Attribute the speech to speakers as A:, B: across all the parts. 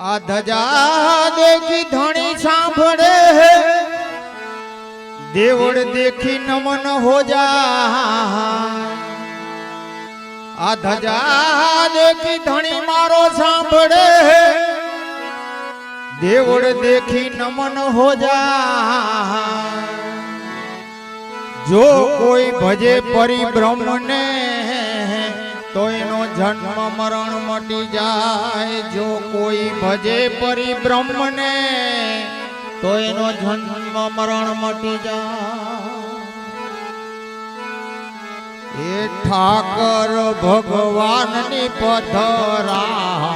A: આ ધજા દેખી ધણી સાંભળે. દેવળ દેખી નમન હો જા આ ધજા દેખી ધણી મારો સાંભળે. દેવળ દેખી નમન હો જો કોઈ ભજે પરિબ્રહ્મને તો જન્મ મરણ મટી જાય. જો કોઈ ભજે પરિબ્રહ્મને તો એનો જન્મ મરણ મટી જાય. એ ઠાકર ભગવાનની
B: પધરા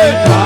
B: Amén.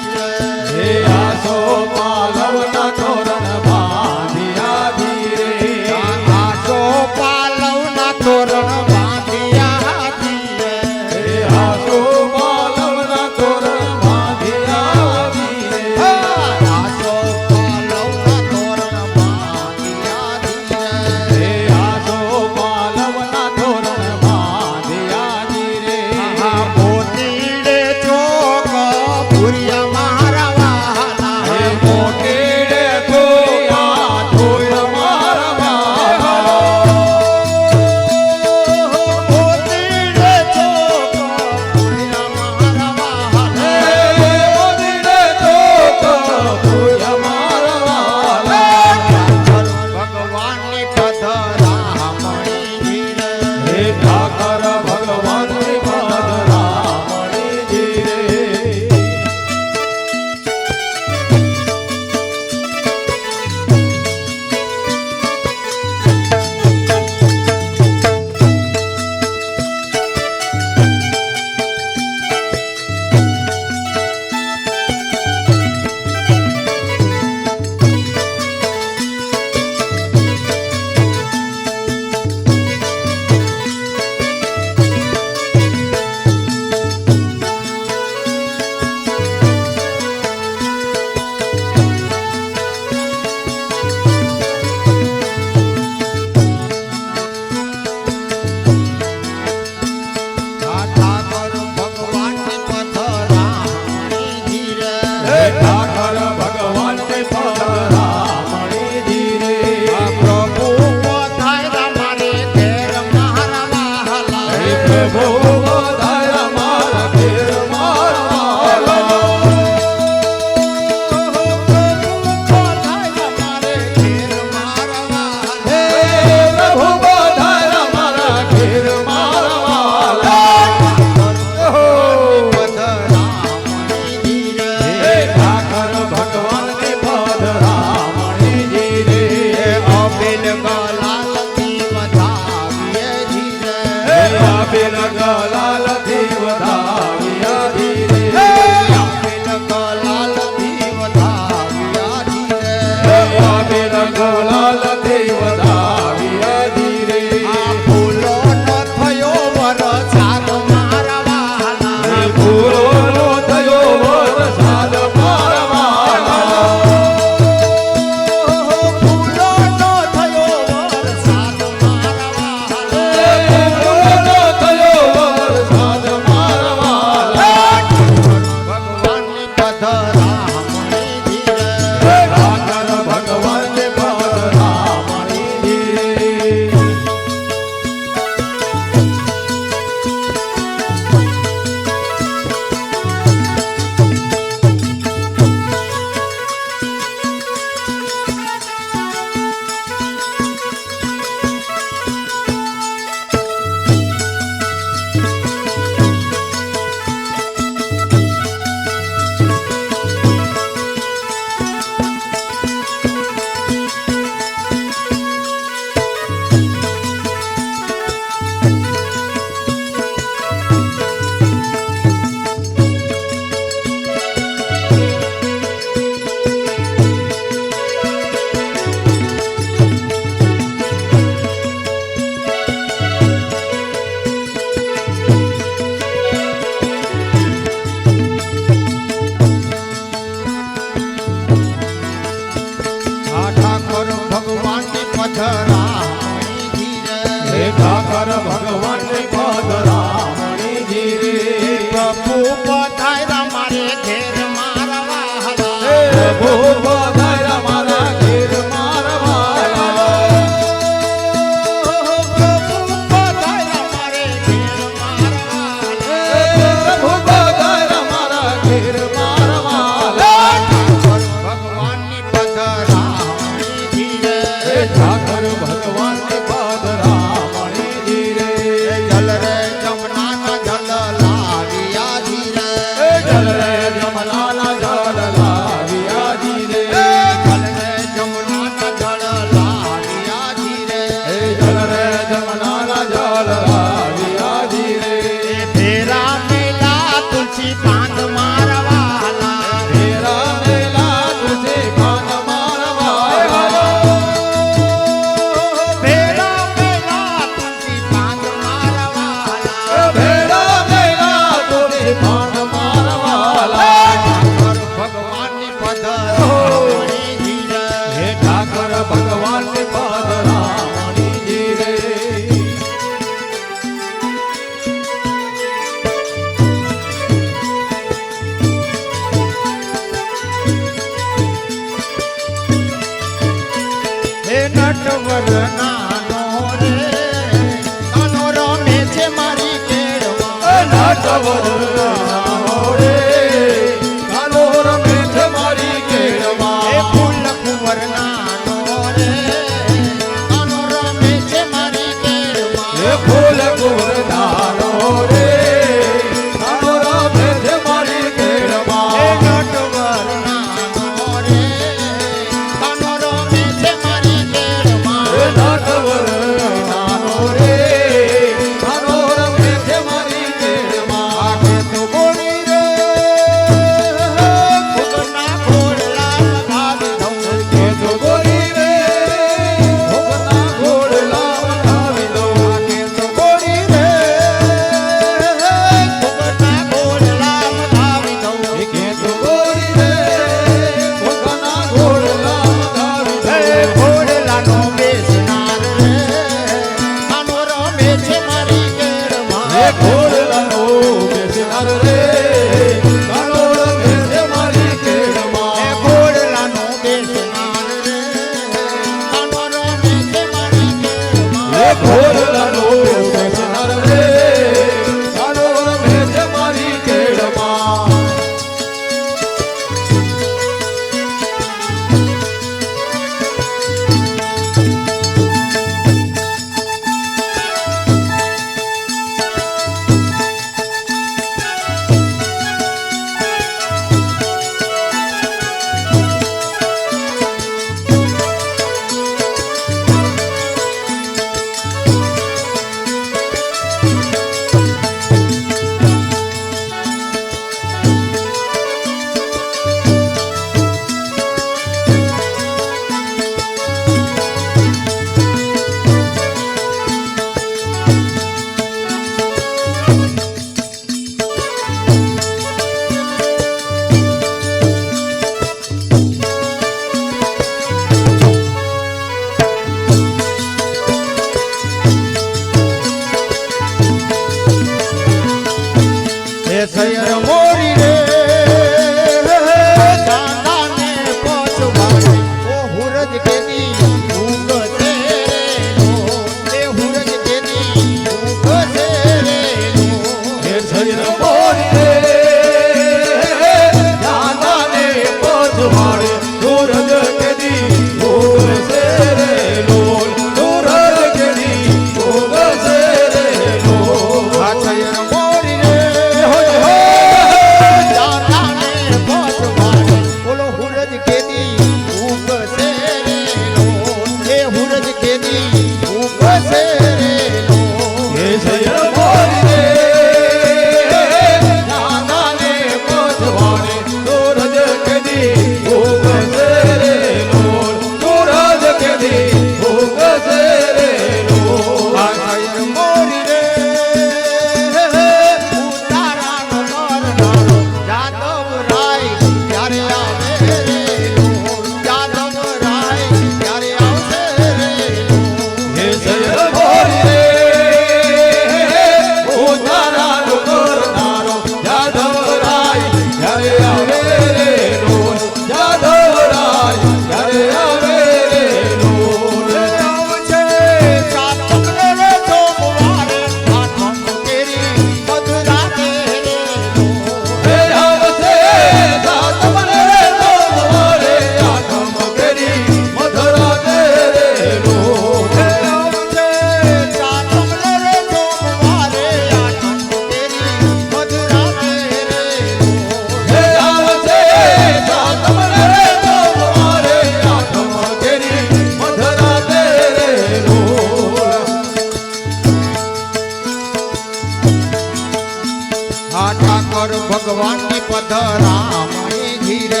B: ધીરે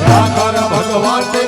B: ઠાકર ભગવાન
A: તે